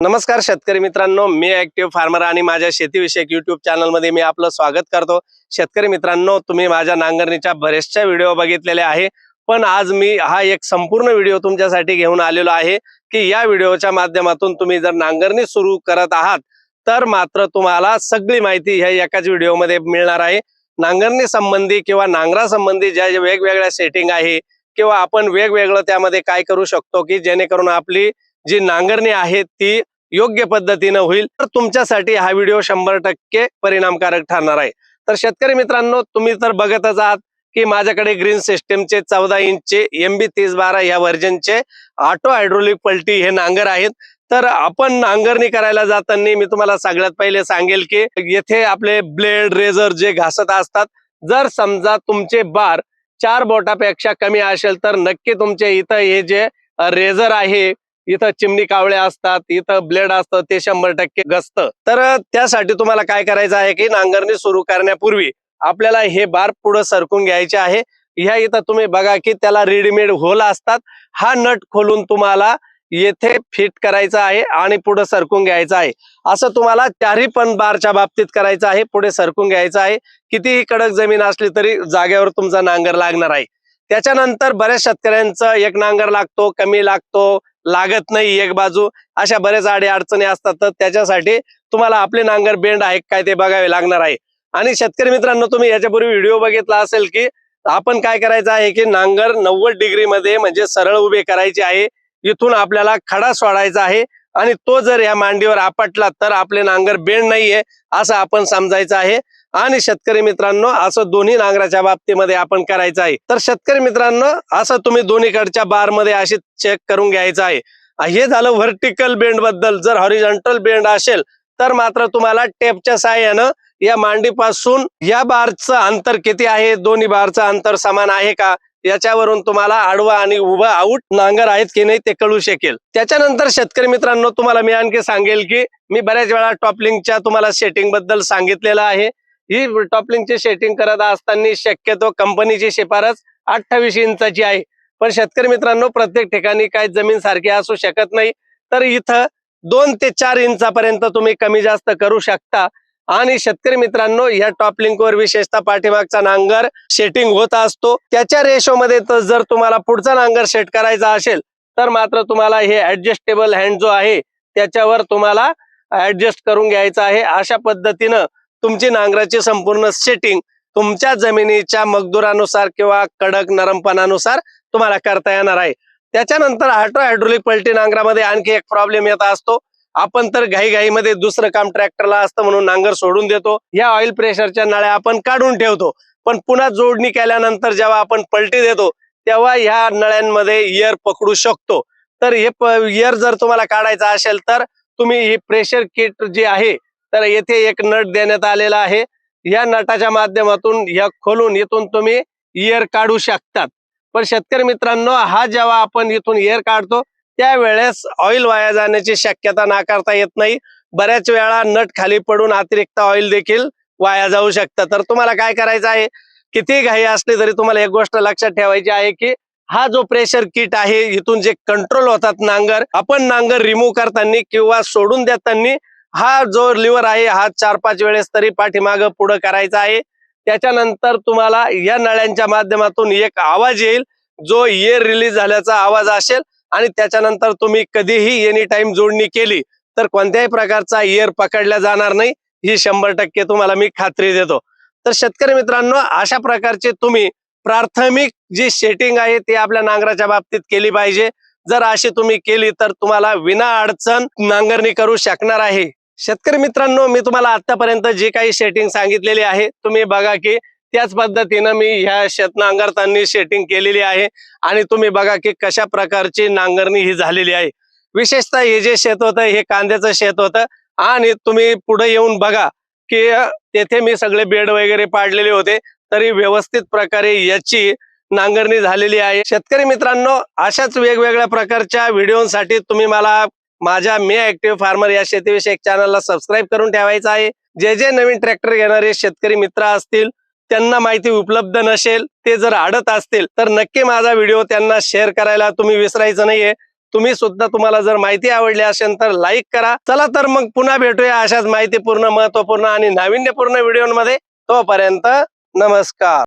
नमस्कार शेतकरी मित्रांनो मी ऍक्टिव्ह फार्मर आणि माझ्या शेतीविषयक युट्यूब चॅनलमध्ये मी आपलं स्वागत करतो. शेतकरी मित्रांनो तुम्ही माझ्या नांगरणीच्या बरेचशा व्हिडिओ बघितलेले आहे पण आज मी हा एक संपूर्ण व्हिडिओ तुमच्यासाठी घेऊन आलेलो आहे की या व्हिडिओच्या माध्यमातून तुम्ही जर नांगरणी सुरू करत आहात तर मात्र तुम्हाला सगळी माहिती ह्या एकाच व्हिडिओमध्ये मिळणार आहे. नांगरणी संबंधी किंवा नांगरा संबंधी ज्या ज्या वेगवेगळ्या सेटिंग आहे किंवा आपण वेगवेगळं त्यामध्ये काय करू शकतो की जेणेकरून आपली जी नांगरणी आहे ती योग्य पद्धतीनं होईल तर तुमच्यासाठी हा व्हिडिओ शंभर टक्के परिणामकारक ठरणार आहे. तर शेतकरी मित्रांनो तुम्ही तर बघतच आहात की माझ्याकडे ग्रीन सिस्टमचे चौदा इंचचे एम बी तीस बारा या व्हर्जनचे ऑटो हायड्रोलिक पलटी हे नांगर आहेत. तर आपण नांगरणी करायला जाताना मी तुम्हाला सगळ्यात पहिले सांगेल की येथे आपले ब्लेड रेझर जे घासत असतात जर समजा तुमचे बार चार बोटापेक्षा कमी असेल तर नक्की तुमचे इथं हे जे रेझर आहे इथं चिमणी कावळे असतात इथं ब्लेड असतं ते शंभर टक्के गसतं. तर त्यासाठी तुम्हाला काय करायचं आहे की नांगरणी सुरू करण्यापूर्वी आपल्याला हे बार पुढे सरकून घ्यायचे आहे. ह्या इथं तुम्ही बघा की त्याला रेडीमेड होल असतात. हा नट खोलून तुम्हाला येथे फिट करायचा आहे आणि पुढे सरकून घ्यायचं आहे. असं तुम्हाला चारही पण बारच्या बाबतीत करायचं आहे. पुढे सरकून घ्यायचं आहे. कितीही कडक जमीन असली तरी जागेवर तुमचा नांगर लागणार आहे. त्याच्यानंतर बऱ्याच शेतकऱ्यांचं एक नांगर लागतो कमी लागतो. लागत नाही एक बाजू. अशा बऱ्याच आडी अडचणी असतात तर त्याच्यासाठी तुम्हाला आपले नांगर बेंड आहे काय ते बघावे लागणार आहे. आणि शेतकरी मित्रांनो तुम्ही याच्यापूर्वी व्हिडिओ बघितला असेल की आपण काय करायचं आहे की नांगर नव्वद डिग्री मध्ये म्हणजे सरळ उभे करायचे आहे. इथून आपल्याला खडा सोडायचा आहे आणि तो जर या मांडीवर आपटला तर आपले नांगर बेंड नाहीये असं आपण समजायचं आहे. आणि शेतकरी मित्रांनो असं दोन्ही नांगराच्या बाबतीमध्ये आपण करायचं आहे. तर शेतकरी मित्रांनो असं तुम्ही दोन्हीकडच्या बारमध्ये अशी चेक करून घ्यायचं आहे. हे झालं व्हर्टिकल बेंडबद्दल. जर हॉरिझॉन्टल बेंड असेल तर मात्र तुम्हाला टेपच्या साह्यानं या मांडीपासून या बारचं अंतर किती आहे? दोन्ही बारचं अंतर समान आहे का? याच्यावरून तुम्हाला आडवा आणि उभा आऊट नांगर आहेत की नाही ते कळू शकेल. त्याच्यानंतर शेतकरी मित्रांनो तुम्हाला मी आणखी सांगेल की मी बऱ्याच वेळा टॉपलिंगच्या तुम्हाला सेटिंगबद्दल सांगितलेलं आहे. ही टॉपलिंगची सेटिंग करत असताना शक्यतो कंपनीची शिफारस अठ्ठावीस इंचाची आहे. पण शेतकरी मित्रांनो प्रत्येक ठिकाणी काय जमीन सारखी असू शकत नाही. तर इथं दोन ते चार इंचापर्यंत तुम्ही कमी जास्त करू शकता. आणि शेतकरी मित्रांनो या टॉप लिंकवर विशेषतः पाठीमागचा नांगर सेटिंग होत असतो. त्याच्या रेशोमध्ये तर जर तुम्हाला पुढचा नांगर सेट करायचा असेल तर मात्र तुम्हाला हे ऍडजस्टेबल हँड जो आहे त्याच्यावर तुम्हाला ऍडजस्ट करून घ्यायचं आहे. अशा पद्धतीनं तुमची नांगराची संपूर्ण सेटिंग तुमच्या जमिनीच्या मजदुरानुसार किंवा कडक नरमपणानुसार तुम्हाला करता येणार आहे. त्याच्यानंतर हायड्रो हायड्रोलिक पलटी नांगरामध्ये आणखी एक प्रॉब्लेम येत असतो. आपण तर घाईघाईमध्ये दुसरं काम ट्रॅक्टरला असतं म्हणून नांगर सोडून देतो. या ऑइल प्रेशरच्या नळ्या आपण काढून ठेवतो. पण पुन्हा जोडणी केल्यानंतर जेव्हा आपण पलटी देतो तेव्हा ह्या नळ्यांमध्ये इयर पकडू शकतो. तर हे इयर जर तुम्हाला काढायचा असेल तर तुम्ही ही प्रेशर किट जी आहे तर येथे एक नट देण्यात आलेला आहे. या नटाच्या माध्यमातून या खोलून इथून तुम्ही इयर काढू शकतात. पण शेतकरी मित्रांनो हा जेव्हा आपण इथून इयर काढतो त्यावेळेस ऑइल वाया जाण्याची शक्यता नाकारता येत नाही. बऱ्याच वेळा नट खाली पडून अतिरिक्त ऑइल देखील वाया जाऊ शकतं. तर तुम्हाला काय करायचं आहे? किती घाई असली तरी तुम्हाला एक गोष्ट लक्षात ठेवायची आहे की हा जो प्रेशर किट आहे इथून जे कंट्रोल होतात नांगर आपण नांगर रिमूव्ह करताना किंवा सोडून देताना हा जो लिव्हर आहे हा चार पाच वेळेस तरी पाठीमागं पुढं करायचा आहे. त्याच्यानंतर तुम्हाला या नळ्यांच्या माध्यमातून एक आवाज येईल जो एअर रिलीज झाल्याचा आवाज असेल आणि त्याच्यानंतर तुम्ही कधीही एनी टाइम जोडणी केली तर कोणत्याही प्रकारचा एअर पकडला जाणार नाही. ही शंभर टक्के तुम्हाला मी खात्री देतो. तर शेतकरी मित्रांनो अशा प्रकारचे तुम्ही प्राथमिक जी सेटिंग आहे ती आपल्या नांगराच्या बाबतीत केली पाहिजे. जर अशी तुम्ही केली तर तुम्हाला विना अडचण नांगरणी करू शकणार आहे. शेतकरी मित्रांनो मी तुम्हाला आतापर्यंत जी काही सेटिंग सांगितलेली आहे तुम्ही बघा की त्याच पद्धतीनं मी ह्या शेत नांगरताना शेटिंग केलेली आहे आणि तुम्ही बघा की कशा प्रकारची नांगरणी ही झालेली आहे. विशेषतः हे जे शेत होतं हे कांद्याचं शेत होतं आणि तुम्ही पुढे येऊन बघा की तेथे मी सगळे बेड वगैरे पाडलेले होते तरी व्यवस्थित प्रकारे याची नांगरणी झालेली आहे. शेतकरी मित्रांनो अशाच वेगवेगळ्या प्रकारच्या व्हिडिओसाठी तुम्ही मला माझ्या मे ऍक्टिव्ह फार्मर या शेतीविषयक चॅनलला सबस्क्राईब करून ठेवायचं आहे. जे जे नवीन ट्रॅक्टर घेणारे शेतकरी मित्र असतील त्यांना माहिती उपलब्ध नसेल ते जर अडत असतील तर नक्की माझा व्हिडिओ त्यांना शेअर करायला तुम्ही विसरायचं नाहीये. तुम्ही सुद्धा तुम्हाला जर माहिती आवडली असेल तर लाईक करा. चला तर मग पुन्हा भेटूया अशाच माहितीपूर्ण महत्त्वपूर्ण आणि नाविन्यपूर्ण व्हिडिओमध्ये. तोपर्यंत नमस्कार.